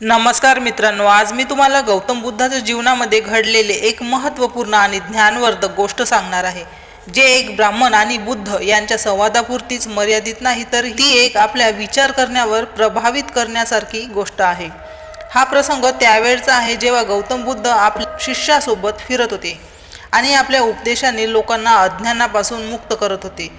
नमस्कार मित्रांनो आज मी तुम्हाला गौतम बुद्धाच्या जीवनामध्ये घडलेले एक महत्त्वपूर्ण आणि ज्ञानवर्धक गोष्ट सांगणार आहे जे एक ब्राह्मण आणि बुद्ध यांच्या संवादापुरतीच मर्यादित नाही तर ती एक आपल्या विचार करण्यावर प्रभावित करण्यासारखी गोष्ट आहे. हा प्रसंग त्यावेळचा आहे जेव्हा गौतम बुद्ध आपल्या शिष्यासोबत फिरत होते आणि आपल्या उपदेशाने लोकांना अज्ञानापासून मुक्त करत होते.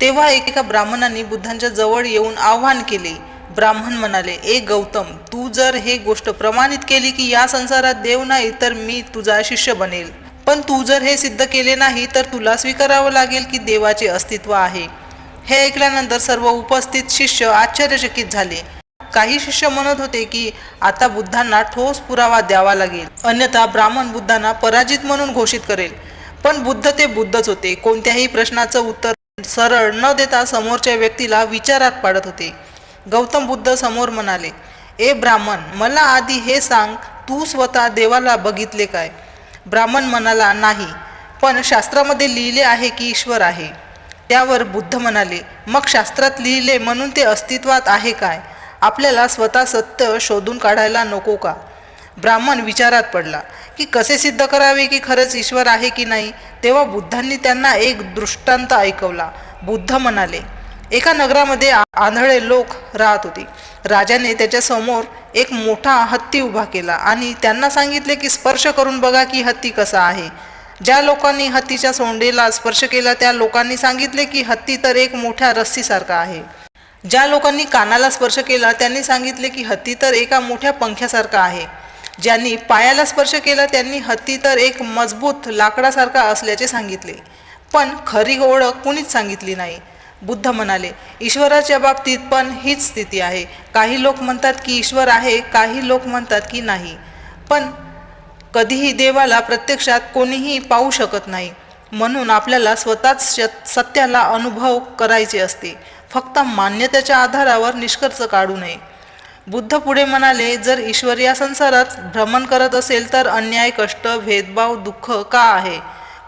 तेव्हा एका ब्राह्मणाने बुद्धांच्या जवळ येऊन आव्हान केले ब्राह्मण म्हणाले ए गौतम तू जर हे गोष्ट प्रमाणित केली की या संसारात देव नाही तर मी तुझा शिष्य बनेल. पण तू जर हे सिद्ध केले नाही तर तुला स्वीकारावं लागेल की देवाचे अस्तित्व आहे. हे ऐकल्यानंतर सर्व उपस्थित शिष्य आश्चर्यचकित झाले. काही शिष्य म्हणत होते की आता बुद्धांना ठोस पुरावा द्यावा लागेल. अन्यथा ब्राह्मण बुद्धांना पराजित म्हणून घोषित करेल. पण बुद्ध ते बुद्धच होते. कोणत्याही प्रश्नाचं उत्तर सरळ न देता समोरच्या व्यक्तीला विचारात पाडत होते. गौतम बुद्ध समोर म्हणाले ए ब्राह्मण मला आधी हे सांग तू स्वतः देवाला बघितले काय? ब्राह्मण म्हणाला नाही पण शास्त्रामध्ये लिहिले आहे की ईश्वर आहे. त्यावर बुद्ध म्हणाले मग शास्त्रात लिहिले म्हणून ते अस्तित्वात आहे काय? आपल्याला स्वतः सत्य शोधून काढायला नको का? ब्राह्मण विचारात पडला की कसे सिद्ध करावे की खरंच ईश्वर आहे की नाही? तेव्हा बुद्धांनी त्यांना एक दृष्टांत ऐकवला. बुद्ध म्हणाले एका नगरामध्ये आंधळे लोक राहत होते. राजाने त्याच्यासमोर एक मोठा हत्ती उभा केला आणि त्यांना सांगितले की स्पर्श करून बघा की हत्ती कसा आहे. ज्या लोकांनी हत्तीच्या सोंडेला स्पर्श केला त्या लोकांनी सांगितले की हत्ती तर एक मोठ्या रस्सीसारखा आहे. ज्या लोकांनी कानाला स्पर्श केला त्यांनी सांगितले की हत्ती तर एका मोठ्या पंख्यासारखा आहे. ज्यांनी पायाला स्पर्श केला त्यांनी हत्ती तर एक मजबूत लाकडासारखा असल्याचे सांगितले. पण खरी ओळख कुणीच सांगितली नाही. बुद्ध म्हणाले ईश्वराच्या बाबतीत पण हीच स्थिती आहे. काही लोक म्हणतात की ईश्वर आहे काही लोक म्हणतात की नाही. पण कधीही देवाला प्रत्यक्षात कोणीही पाहू शकत नाही. म्हणून आपल्याला स्वतःच सत्याला अनुभव करायचे असते. फक्त मान्यतेच्या आधारावर निष्कर्ष काढू नये. बुद्ध पुढे म्हणाले जर ईश्वर या संसारात भ्रमण करत असेल तर अन्याय कष्ट भेदभाव दुःख का आहे?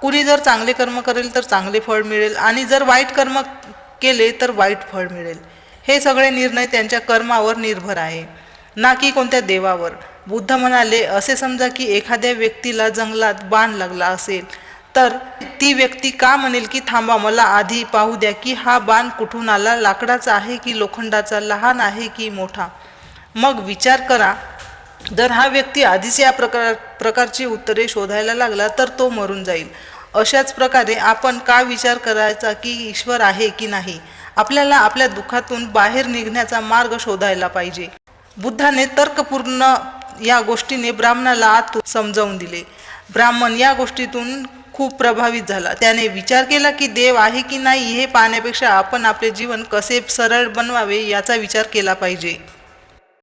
कुणी जर चांगले कर्म करेल तर चांगले फळ मिळेल आणि जर वाईट कर्म केले तर वाईट फळ मिळेल. हे सगळे निर्णय त्यांच्या कर्मावर निर्भर आहे ना की कोणत्या देवावर. बुद्ध म्हणाले असे समजा की एखाद्या व्यक्तीला जंगलात बाण लागला असेल तर ती व्यक्ती का म्हणेल की थांबा मला आधी पाहू द्या की हा बाण कुठून आला लाकडाचा आहे की लोखंडाचा लहान आहे की मोठा. मग विचार करा जर हा व्यक्ती आधीच या प्रकार प्रकारची उत्तरे शोधायला लागला तर तो मरून जाईल. अशाच प्रकारे आपण का विचार करायचा की ईश्वर आहे की नाही? आपल्याला आपल्या दुःखातून बाहेर निघण्याचा मार्ग शोधायला पाहिजे. बुद्धाने तर्कपूर्ण या गोष्टीने ब्राह्मणाला आत समजावून दिले. ब्राह्मण या गोष्टीतून खूप प्रभावित झाला. त्याने विचार केला की देव आहे की नाही हे पाहण्यापेक्षा आपण आपले जीवन कसे सरळ बनवावे याचा विचार केला पाहिजे.